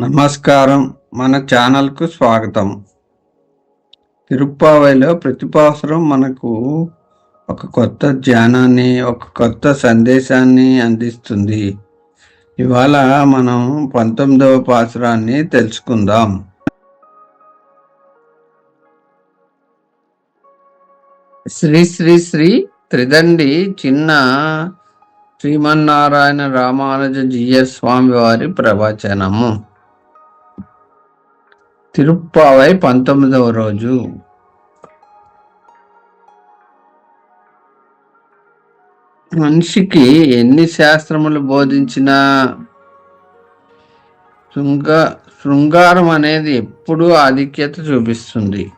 నమస్కారం. మన ఛానల్కు స్వాగతం. తిరుప్పావైలో ప్రతిపాసరం మనకు ఒక కొత్త ధ్యానాన్ని ఒక కొత్త సందేశాన్ని అందిస్తుంది. ఇవాళ మనం పంతొమ్మిదవ పాసురాన్ని తెలుసుకుందాం. శ్రీ శ్రీ శ్రీ త్రిదండి చిన్న శ్రీమన్నారాయణ రామానుజ జిఎస్ స్వామి వారి ప్రవచనము. తిరుప్పావై పంతొమ్మిదవ రోజు. మనిషికి ఎన్ని శాస్త్రములు బోధించినా శృంగ శృంగారం అనేది ఎప్పుడూ ఆధిక్యత చూపిస్తుంది.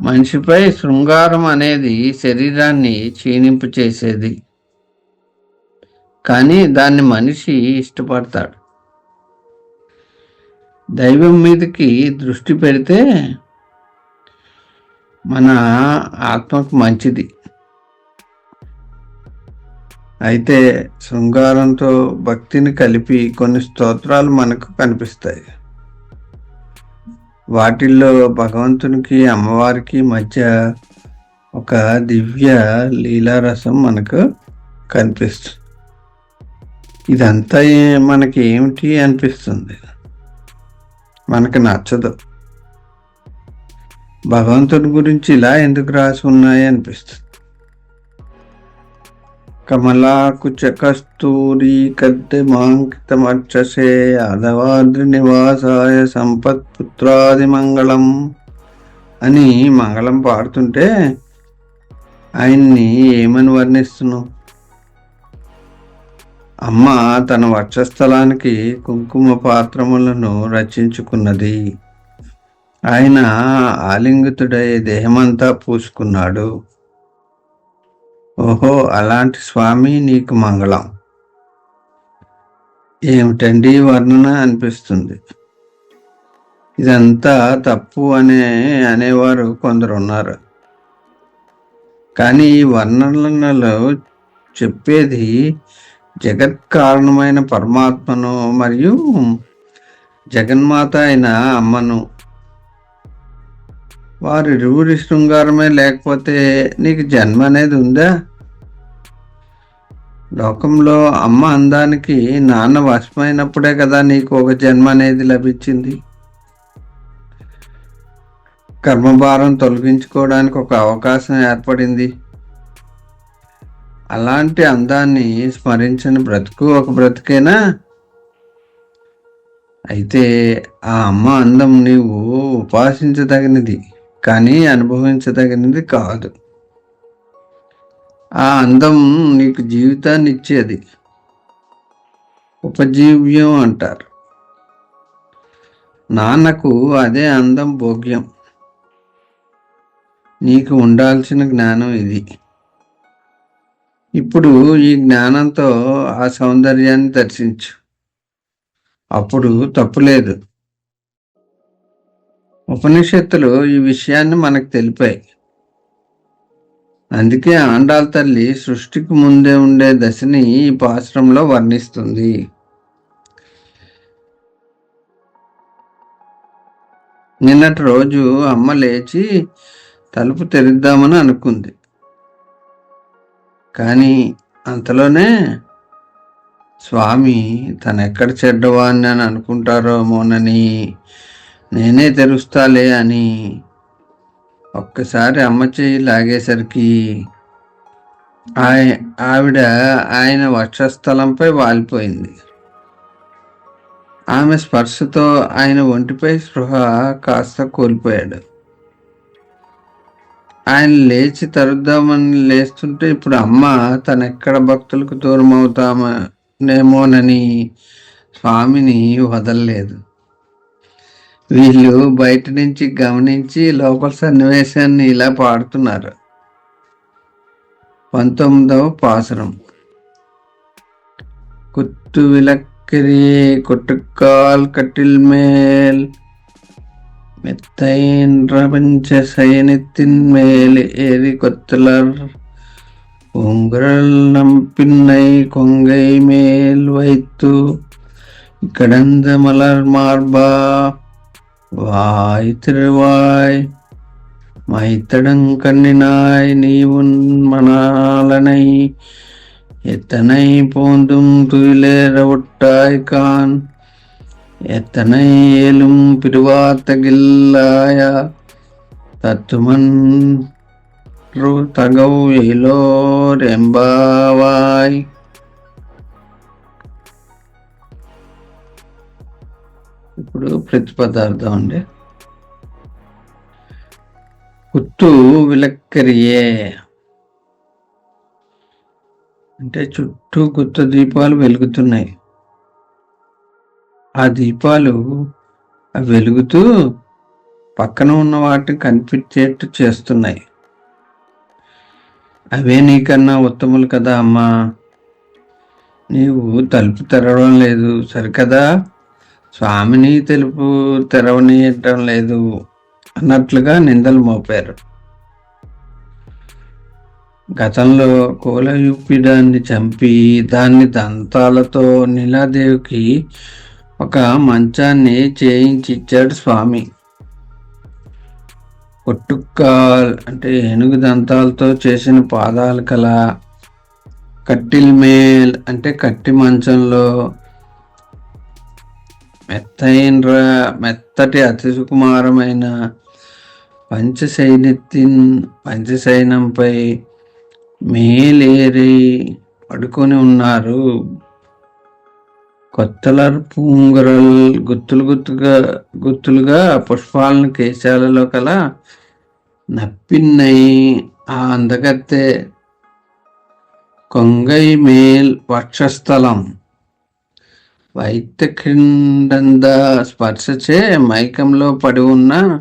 మనిషిపై శృంగారం అనేది శరీరాన్ని క్షీణింపు చేసేది కానీ దాన్ని మనిషి ఇష్టపడతాడు. దైవం మీదకి దృష్టి పెడితే మన ఆత్మకు మంచిది. అయితే శృంగారంతో భక్తిని కలిపి కొన్ని స్తోత్రాలు మనకు కనిపిస్తాయి. వాటిల్లో భగవంతునికి అమ్మవారికి మధ్య ఒక దివ్య లీలారసం మనకు కనిపిస్తుంది ఇదంతా మనకి ఏమిటి అనిపిస్తుంది? మనకు నచ్చదు. భగవంతుడి గురించి ఇలా ఎందుకు రాసి ఉన్నాయి అనిపిస్తుంది. కమలాకుచ కస్తూరి కద్దమాంకితమర్చసే ఆదవాద్రి నివాసాయ సంపత్పుత్రాది మంగళం అని మంగళం పాడుతుంటే ఆయన్ని ఏమని వర్ణిస్తున్నావు? అమ్మ తన వక్షస్థలానికి కుంకుమ పాత్రములను రచించుకున్నది. ఆయన ఆలింగితుడై దేహమంతా పూసుకున్నాడు. ఓహో అలాంటి స్వామి నీకు మంగళం. ఏమిటండి వర్ణన అనిపిస్తుంది. ఇదంతా తప్పు అనే అనేవారు కొందరు ఉన్నారు కానీ ఈ వర్ణనలో చెప్పేది జగత్ కారణమైన పరమాత్మను మరియు జగన్మాత అయిన అమ్మను. వారి రూరి శృంగారమే లేకపోతే నీకు జన్మ అనేది ఉందా? లోకంలో అమ్మ అందానికి నాన్న వశమైనప్పుడే కదా నీకు ఒక జన్మ అనేది లభించింది. కర్మభారం తొలగించుకోవడానికి ఒక అవకాశం ఏర్పడింది. అలాంటి అందాన్ని స్మరించని బ్రతుకు ఒక బ్రతుకేనా? అయితే ఆ అమ్మ అందం నీవు ఉపాసించదగినది కానీ అనుభవించదగినది కాదు. ఆ అందం నీకు జీవితాన్ని ఇచ్చేది. ఉపజీవ్యం అంటారు. నాన్నకు అదే అందం భోగ్యం. నీకు ఉండాల్సిన జ్ఞానం ఇది. ఇప్పుడు ఈ జ్ఞానంతో ఆ సౌందర్యాన్ని దర్శించు. అప్పుడు తప్పులేదు ఉపనిషత్తులు ఈ విషయాన్ని మనకు తెలిపాయి. అందుకే ఆండాల్ తల్లి సృష్టికి ముందే ఉండే దశని ఈ పాశ్రంలో వర్ణిస్తుంది. నిన్నటి రోజు అమ్మ లేచి తలుపు తెరిద్దామని అనుకుంది. కానీ అంతలోనే స్వామి తనెక్కడ చెడ్డవాన్ని అని అనుకుంటారోమోనని నేనే తెరుస్తాలే అని ఒక్కసారి అమ్మ చెయ్యి లాగేసరికి ఆయ ఆవిడ ఆయన వక్షస్థలంపై వాలిపోయింది. ఆమె స్పర్శతో ఆయన ఒంటిపై స్పృహ కాస్త కోల్పోయాడు. ఆయన లేచి తరుద్దామని లేస్తుంటే ఇప్పుడు అమ్మ తనెక్కడ భక్తులకు దూరం అవుతామనేమోనని స్వామిని వదలలేదు. వీళ్ళు బయట నుంచి గమనించి లోపల సన్నివేశాన్ని ఇలా పాడుతున్నారు. పంతొమ్మిదవ పాసురం. కుత్తు విలక్కిరి కొట్టుకాల్ కటిల్ మేల్ மெத்தைன்ற பஞ்ச சயனத்தின் மேல் ஏறி கொத்தலர். உங்கள் நம் பின்னை கொங்கை மேல் வைத்து கடந்த மலர் மார்பா வாய் திருவாய் மைத்தடங்கண்ணினாய் நீ உன் மணாலனை எத்தனை போந்தும் துயிலேற ஒட்டாய் கான் எத்தனை ஏலும் பிரிவாத்தகில்லாயா தத்துமன் தகவு எலோர் எம்பாவாய் ఇప్పుడు ప్రతిపదార్థం అండి కుత్తు విలక్కరియే అంటే చుట్టూ గుత్త దీపాలు వెలుగుతున్నాయి ఆ దీపాలు వెలుగుతూ పక్కన ఉన్న వాటిని కనిపించేట్టు చేస్తున్నాయి. అవే నీకన్నా ఉత్తములు కదా అమ్మా. నీవు తలుపు తెరవడం లేదు. సరికదా? స్వామిని తెలుపు తెరవనియటం లేదు అన్నట్లుగా నిందలు మోపారు. గతంలో కోలయుపిడాన్ని చంపి దాన్ని దంతాలతో నీలాదేవికి ఒక మంచాన్ని చేయించిచ్చాడు స్వామి. ఒట్టుక్కాల్ అంటే ఏనుగు దంతాలతో చేసిన పాదాలు కల కట్టిల్ మేల్ అంటే కట్టి మంచంలో మెత్తైన మెత్తటి అతి సుకుమారమైన పంచసైనిత్తిన్ పంచసైనంపై మేలేరి పడుకొని ఉన్నారు. కొత్తలర్ పూంగరల్ గుత్తులు గుత్తుగా గుత్తులుగా పుష్పాలను కేశాలలో కల నప్పిన్నై ఆ అందగత్తె కొంగై మేల్ వక్షస్థలం. వైత్యఖండంద స్పర్శచే మైకంలో పడి ఉన్న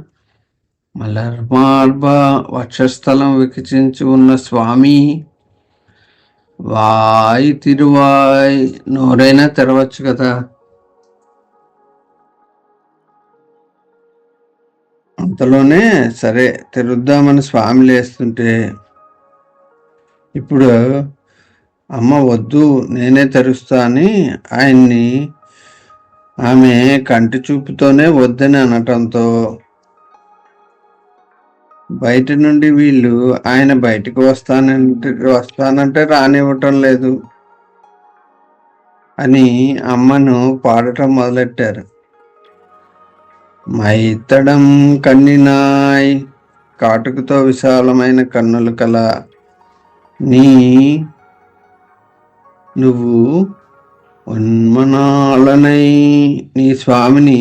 మలర్మార్బ వక్షస్థలం వికసించి ఉన్న స్వామి వాయి తిరువాయ్. నోరైనా తెరవచ్చు కదా. అంతలోనే సరే తెరుద్దామని స్వామి లేస్తుంటే ఇప్పుడు అమ్మ వద్దు నేనే తెరుస్తా అని ఆయన్ని ఆమె కంటి చూపుతోనే వద్దని అనటంతో బయట నుండి వీళ్ళు ఆయన బయటికి వస్తానంటే వస్తానంటే రానివ్వటం లేదు అని అమ్మను పాడటం మొదలెట్టారు. మైతడం కన్నినాయ్ కాటుకుతో విశాలమైన కన్నులు కల నీ నువ్వు ఉన్మనాలనై నీ స్వామిని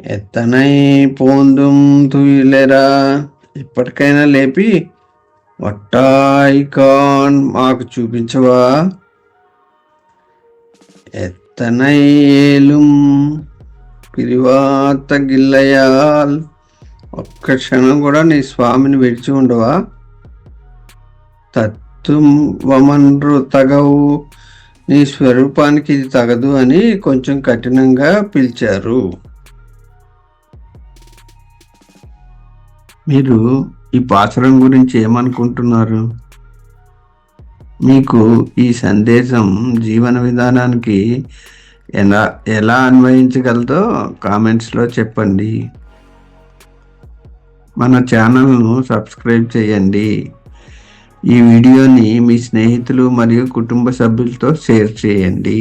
ఎత్తనై పోందుం తుయిలెరా. ఇప్పటికైనా లేపి వట్టాయికాన్ మాకు చూపించవా? ఎత్తనైలుం పిరివాత గిల్లయాల్ ఒక్క క్షణం కూడా నీ స్వామిని విడిచి ఉండవా? తత్తువమన్రు తగవు నీ స్వరూపానికి ఇది తగదు అని కొంచెం కఠినంగా పిలిచారు. మీరు ఈ పాత్రం గురించి ఏమనుకుంటున్నారు? మీకు ఈ సందేశం జీవన విధానానికి ఎలా ఎలా అన్వయించగలదో కామెంట్స్లో చెప్పండి. మన ఛానల్ను సబ్స్క్రైబ్ చేయండి. ఈ వీడియోని మీ స్నేహితులు మరియు కుటుంబ సభ్యులతో షేర్ చేయండి.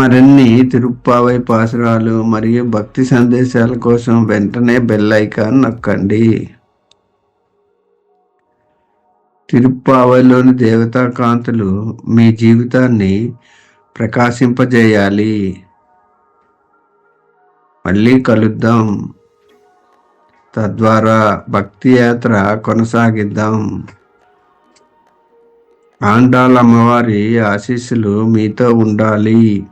మరిన్ని తిరుప్పావై పాసురాలు మరియు భక్తి సందేశాల కోసం వెంటనే బెల్ ఐకాన్ నొక్కండి. తిరుప్పావైలోని దేవతా కాంతులు మీ జీవితాన్ని ప్రకాశింపజేయాలి. మళ్ళీ కలుద్దాం. తద్వారా భక్తి యాత్ర కొనసాగిద్దాం. ఆండాళ్ళ అమ్మవారి ఆశీస్సులు మీతో ఉండాలి.